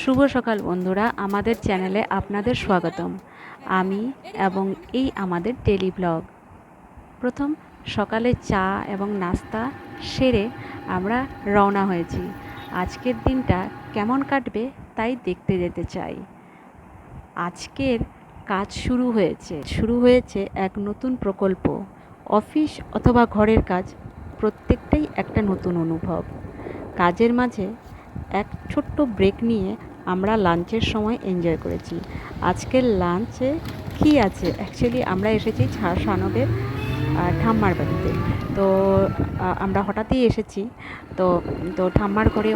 শুভ সকাল বন্ধুরা, আমাদের চ্যানেলে আপনাদের স্বাগতম। আমি এবং এই আমাদের ডেলি ব্লগ প্রথম, সকালে চা এবং নাস্তা সেরে আমরা রওনা হয়েছি। আজকের দিনটা কেমন কাটবে তাই দেখতে যেতে চাই। আজকের কাজ শুরু হয়েছে। শুরু হয়েছে এক নতুন প্রকল্প। অফিস অথবা ঘরের কাজ প্রত্যেকটাই একটা নতুন অনুভব। কাজের মাঝে এক ছোট্ট ব্রেক নিয়ে আমরা লাঞ্চের সময় এনজয় করেছি। আজকের লাঞ্চে কী আছে? অ্যাকচুয়ালি আমরা এসেছি ছা- সানবের ঠাম্মার বাড়িতে। তো আমরা হঠাৎই এসেছি। তো তো ঠাম্মার ঘরে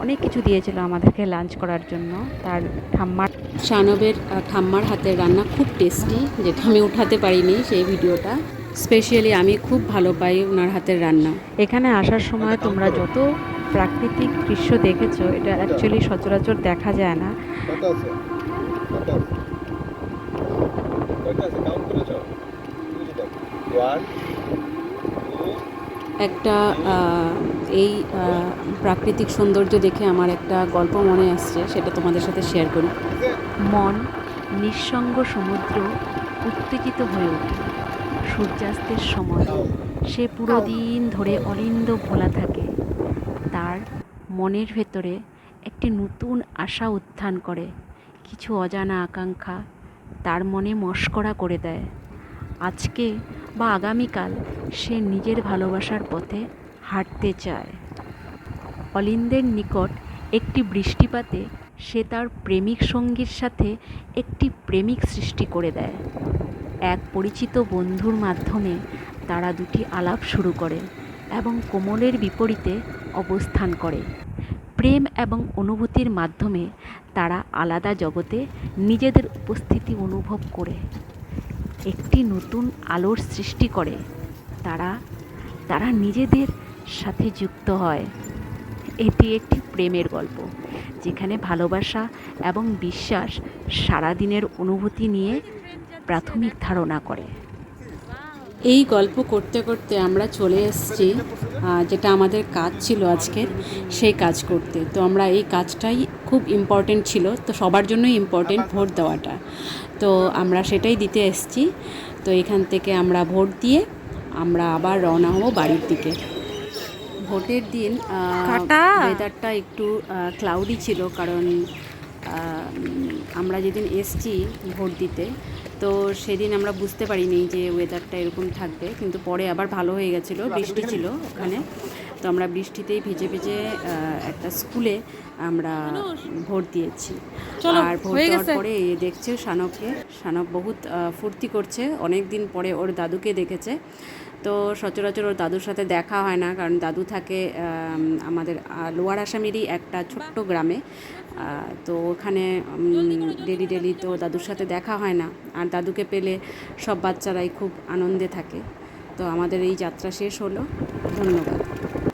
অনেক কিছু দিয়েছিল আমাদেরকে লাঞ্চ করার জন্য। তার ঠাম্মার শানবের আহ, ঠাম্মার হাতের রান্না খুব টেস্টি যেটা আমি উঠাতে পারিনি সেই ভিডিওটা। স্পেশালি আমি খুব ভালো পাই ওনার হাতের রান্না। এখানে আসার সময় তোমরা যত প্রাকৃতিক দৃশ্য দেখেছ এটা অ্যাকচুয়ালি সচরাচর দেখা যায় না। একটা এই প্রাকৃতিক সৌন্দর্য দেখে আমার একটা গল্প মনে আসছে সেটা তোমাদের সাথে শেয়ার করি। মন নিঃসঙ্গ সমুদ্র উত্তেজিত হয়ে ওঠে। সূর্যাস্তের সময় সে পুরো দিন ধরে অলিন্দ ভোলা থাকে। তার মনের ভেতরে একটি নতুন আশা উত্থান করে, কিছু অজানা আকাঙ্ক্ষা তার মনে মস্করা করে দেয়। আজকে বা আগামীকাল সে নিজের ভালোবাসার পথে হাঁটতে চায়। অলিন্দের নিকট একটি বৃষ্টিপাতে সে তার প্রেমিক সঙ্গীর সাথে একটি প্রেমিক সৃষ্টি করে দেয়। এক পরিচিত বন্ধুর মাধ্যমে তারা দুটি আলাপ শুরু করে। এবং কোমলের বিপরীতে অবস্থান করে। প্রেম এবং অনুভূতির মাধ্যমে তারা আলাদা জগতে নিজেদের উপস্থিতি অনুভব করে। একটি নতুন আলোর সৃষ্টি করে। তারা তারা নিজেদের সাথে যুক্ত হয়। এটি একটি প্রেমের গল্প, যেখানে ভালোবাসা এবং বিশ্বাস সারাদিনের অনুভূতি নিয়ে প্রাথমিক ধারণা করে। এই গল্প করতে করতে আমরা চলে এসেছি যেটা আমাদের কাজ ছিল আজকের সেই কাজ করতে। তো আমরা এই কাজটাই খুব ইম্পর্টেন্ট ছিল তো সবার জন্যই ইম্পর্টেন্ট ভোট দেওয়াটা। তো আমরা সেটাই দিতে এসেছি। তো এখান থেকে আমরা ভোট দিয়ে আমরা আবার রওনা হব বাড়ির দিকে। ভোটের দিন ওয়েদারটা একটু ক্লাউডি ছিল কারণ আমরা যেদিন এসছি ভোট দিতে তো সেদিন আমরা বুঝতে পারিনি যে ওয়েদারটা এরকম থাকবে কিন্তু পরে আবার ভালো হয়ে গেছিল বৃষ্টি ছিল ওখানে। তো আমরা বৃষ্টিতেই ভিজে ভিজে একটা স্কুলে আমরা ভোট দিয়েছি। আর ভোট দেওয়ার পরে দেখছে শানবকে। শানব বহুত ফুর্তি করছে। অনেক দিন পরে ওর দাদুকে দেখেছে। তো সচরাচর ওর দাদুর সাথে দেখা হয় না কারণ দাদু থাকে আমাদের লোয়ার আসামেরই একটা ছোট্ট গ্রামে। তো ওখানে ডেলি ডেলি তো দাদুর সাথে দেখা হয় না। আর দাদুকে পেলে সব বাচ্চারাই খুব আনন্দে থাকে। তো আমাদের এই যাত্রা শেষ হলো। ধন্যবাদ।